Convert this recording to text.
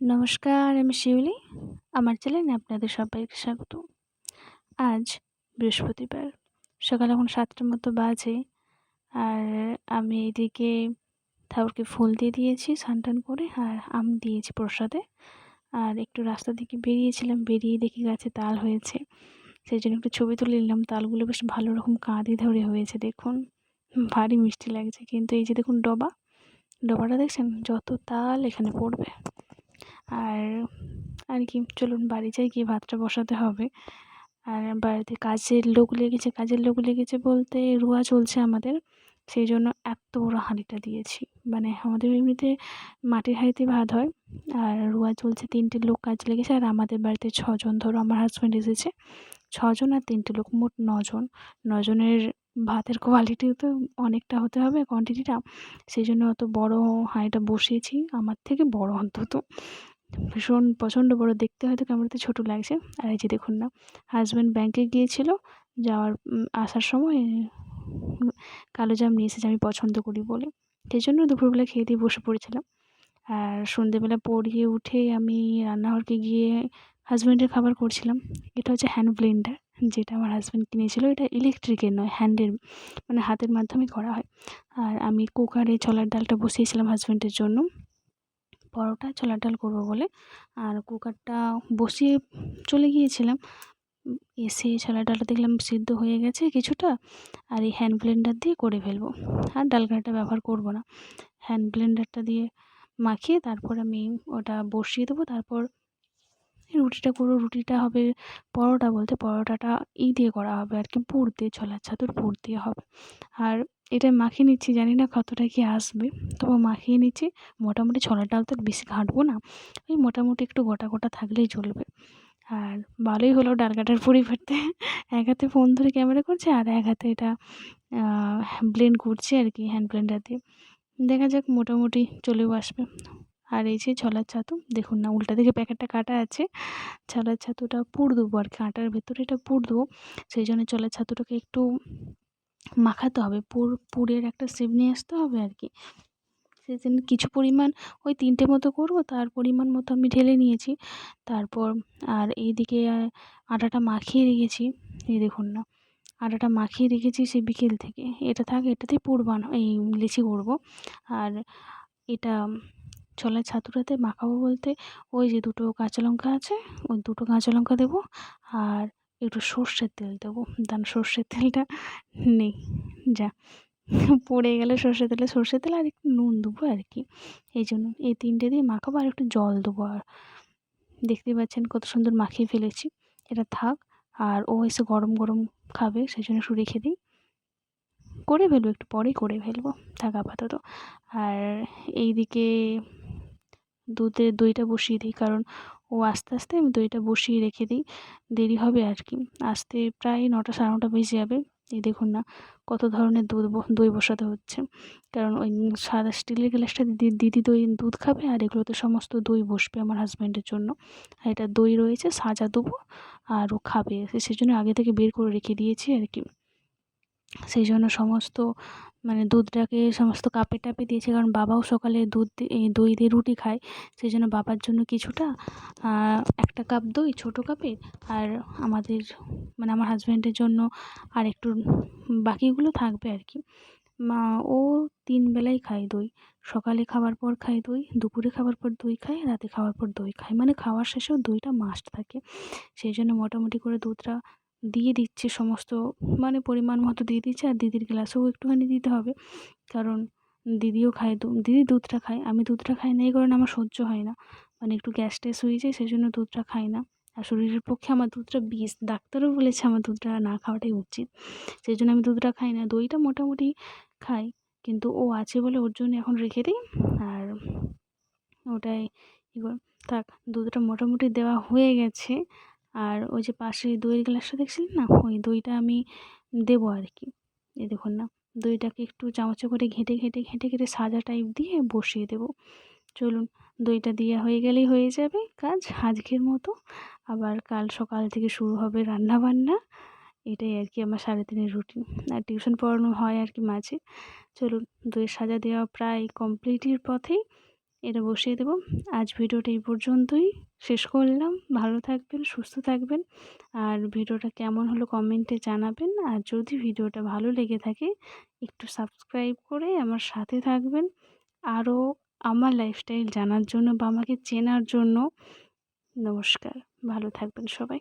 নমস্কার, আমি শিউলি। আমার চ্যানেলে আপনাদের সবাইকে স্বাগত। আজ বৃহস্পতিবার, সকাল এখন সাতটার মতো বাজে। আর আমি এদিকে ঠাকুরকে ফুল দিয়ে দিয়েছি, স্নান করে, আর আম দিয়েছি প্রসাদে। আর একটু রাস্তা থেকে বেরিয়েছিলাম, বেরিয়ে দেখি গাছে তাল হয়েছে। সেই জন্য একটু ছবি তুলে নিলাম। তালগুলো বেশ ভালো রকম কাঁদি ধরে হয়েছে, দেখুন। ভারী মিষ্টি লাগছে। কিন্তু এই যে দেখুন ডবা, ডবাটা দেখছেন? যত তাল এখানে পড়বে। আর আর কি, চলুন বাড়ি যাই, গিয়ে ভাতটা বসাতে হবে। আর বাড়িতে কাজের লোক লেগেছে, কাজের লোক লেগেছে বলতে রুয়া চলছে আমাদের। সেই জন্য এত বড় হাঁড়িটা দিয়েছি। মানে আমাদের এমনিতে মাটির হাঁড়িতে ভাত হয়। আর রুয়া চলছে, তিনটে লোক কাজ লেগেছে। আর আমাদের বাড়িতে ছজন, ধরো আমার হাজব্যান্ড এসেছে। ছজন আর তিনটে লোক, মোট নজন। নজনের ভাতের কোয়ালিটি তো অনেকটা হতে হবে কোয়ান্টিটিটা সেই জন্য অত বড় হাঁড়িটা বসিয়েছি। আমার থেকে বড় অন্তত। ভীষণ প্রচণ্ড বড় দেখতে হয়তো ক্যামেরাতে ছোটো লাগছে। আর এই যে দেখুন না হাজব্যান্ড ব্যাংকে গিয়েছিল, যাওয়ার আসার সময় কালো জাম নিয়ে এসেছে আমি পছন্দ করি বলে। সেই জন্য দুপুরবেলা খেয়ে দিয়ে বসে পড়েছিলাম। আর সন্ধেবেলা পড়িয়ে উঠে আমি রান্নাঘরকে গিয়ে হাজব্যান্ডের খাবার করছিলাম। এটা হচ্ছে হ্যান্ড ব্লেন্ডার যেটা আমার হাজব্যান্ড কিনেছিল। এটা ইলেকট্রিকের নয় হ্যান্ডের মানে হাতের মাধ্যমে করা হয়। আর আমি কুকারে ছোলার ডালটা বসিয়েছিলাম হাজব্যান্ডের জন্য। পরোটা ছোলার ডাল করব বলে। আর কুকারটা বসিয়ে চলে গিয়েছিলাম। এসে ছোলার ডালটা দেখলাম সিদ্ধ হয়ে গেছে কিছুটা। আর এই হ্যান্ড ব্লেন্ডার দিয়ে করে ফেলব। আর ডাল ঘাঁটা ব্যবহার করব না। হ্যান্ড ব্লেন্ডারটা দিয়ে মাখিয়ে তারপর আমি ওটা বসিয়ে দেবো। তারপর রুটিটা করব। রুটিটা হবে পরোটা বলতে পরোটাটা ই দিয়ে করা হবে আর কি। পুর দিয়ে, ছোলার ছাতুর পুর দিয়ে হবে। আর এটা মাখিয়ে নিচ্ছি, জানি না কতটা কি আসবে। তবু মাখিয়ে নিচ্ছি, মোটামুটি ছোলার ডাল তো বেশি ঘাঁটবো না। ওই মোটামুটি একটু গোটা গোটা থাকলেই চলবে। আর ভালোই হলো ডাল কাটার পরিবর্তে। এক হাতে ফোন ধরে ক্যামেরা করছে আর এক হাতে এটা ব্লেন্ড করছে আর কি হ্যান্ড ব্লেন্ডার দিয়ে। দেখা যাক মোটামুটি চলেও আসবে। আর এই যে ছলার ছাতু, দেখুন না উল্টা দিকে প্যাকেটটা কাটা আছে। ছলার ছাতুটা পুর দেবো আর কি, আটার ভেতরে এটা পুর দেবো। সেই জন্য ছলার ছাতুটাকে একটু মাখাতে হবে। পুর, পুরের একটা শেপ নিয়ে আসতে হবে আর কি সেই জন্য কিছু পরিমাণ ওই তিনটে মতো করব, তার পরিমাণ মতো আমি ঢেলে নিয়েছি। তারপর আর এইদিকে আটাটা মাখিয়ে রেখেছি, এই দেখুন না। আটাটা মাখিয়ে রেখেছি সে বিকেল থেকে। এটা থাক এটাতেই পুর বান, এই লিচি করব। আর এটা ছোলার ছাতুটাতে মাখাবো বলতে ওই যে দুটো কাঁচা লঙ্কা আছে, ওই দুটো কাঁচা লঙ্কা দেবো। আর একটু সর্ষের তেল দেবো। দান সর্ষের তেলটা নেই। যা, পড়ে গেলে সর্ষের তেলে, সর্ষের তেল আর একটু নুন দেবো আর কি এই জন্য এই তিনটে দিয়ে মাখাবো আর একটু জল দেবো। আর দেখতেই পাচ্ছেন কত সুন্দর মাখিয়ে ফেলেছি। এটা থাক, আর ও এসে গরম গরম খাবে সেই জন্য একটু রেখে দিই। করে ফেলব, একটু পরেই করে ফেলব, থাক আপাতত। আর এই দিকে দুধে দইটা বসিয়ে দিই, কারণ ও আস্তে আস্তে আমি দইটা বসিয়ে রেখে দিই। দেরি হবে আর কি। আসতে প্রায় নটা সাড়ে নটা বেজে যাবে। এই দেখুন না, কত ধরনের দুধ দই বসাতে হচ্ছে। কারণ ওই সাদা স্টিলের গ্লাসটা দিদি দিদি দই দুধ খাবে আর এগুলোতে সমস্ত দই বসবে আমার হাজব্যান্ডের জন্য। আর এটা দই রয়েছে, সাজা দেবো আর ও খাবে। সেই জন্য আগে থেকে বের করে রেখে দিয়েছি আর কি। সেই জন্য সমস্ত মানে দুধটাকে সমস্ত কাপে টাপে দিয়েছে, কারণ বাবাও সকালে দুধ দই দিয়ে রুটি খায় সেই জন্য বাবার জন্য কিছুটা একটা কাপ দই, ছোটো কাপে, আর আমাদের মানে আমার হাজব্যান্ডের জন্য আর একটু বাকিগুলো থাকবে আর কি। মা, ও তিন বেলাই খায় দই, সকালে খাবার পর খায় দই, দুপুরে খাবার পর দই খায়, রাতে খাওয়ার পর দই খায় মানে খাওয়ার শেষেও দইটা মাস্ট থাকে। সেই জন্য মোটামুটি করে দুধটা দিয়ে দিচ্ছে সমস্ত মানে পরিমাণ মতো দিয়ে দিচ্ছে আর দিদির গ্লাসেও একটুখানি দিতে হবে। কারণ দিদিও খায় দু, দিদি দুধটা খায়, আমি দুধটা খাই না, এই কারণে আমার সহ্য হয় না। মানে একটু গ্যাস ট্যাস হয়ে যায় সেই জন্য দুধটা খাই না। আর শরীরের পক্ষে আমার দুধটা বিষ, ডাক্তারও বলেছে আমার দুধটা না খাওয়াটাই উচিত। সেই জন্য আমি দুধটা খাই না, দইটা মোটামুটি খাই। কিন্তু ও আছে বলে ওর জন্য এখন রেখে দিই। আর ওটাই থাক, দুধটা মোটামুটি দেওয়া হয়ে গেছে। আর ওই যে পাশে দইয়ের গ্লাসটা দেখছিলেন না? ওই দইটা আমি দেবো আর কি এই দেখুন না, দইটাকে একটু চামচে করে ঘেঁটে ঘেঁটে ঘেঁটে ঘেঁটে সাজা টাইপ দিয়ে বসিয়ে দেবো। চলুন, দইটা দেওয়া হয়ে গেলেই হয়ে যাবে কাজ আজকের মতো। আবার কাল সকাল থেকে শুরু হবে রান্না বান্না এটাই আর কি আমার সাড়ে তিনের রুটিন আর টিউশন পড়ানো হয় আর কি মাঝে। চলুন, দইয়ের সাজা দেওয়া প্রায় কমপ্লিটের পথেই। এটা বসিয়ে দেবো। আজ ভিডিওটা এই পর্যন্তই। শেষ করলাম। ভালো থাকবেন, সুস্থ থাকবেন। আর ভিডিওটা কেমন হলো কমেন্টে জানাবেন। আর যদি ভিডিওটা ভালো লেগে থাকে, একটু সাবস্ক্রাইব করে আমার সাথে থাকবেন। আরও আমার লাইফস্টাইল জানার জন্য বা আমাকে চেনার জন্য। নমস্কার। ভালো থাকবেন সবাই।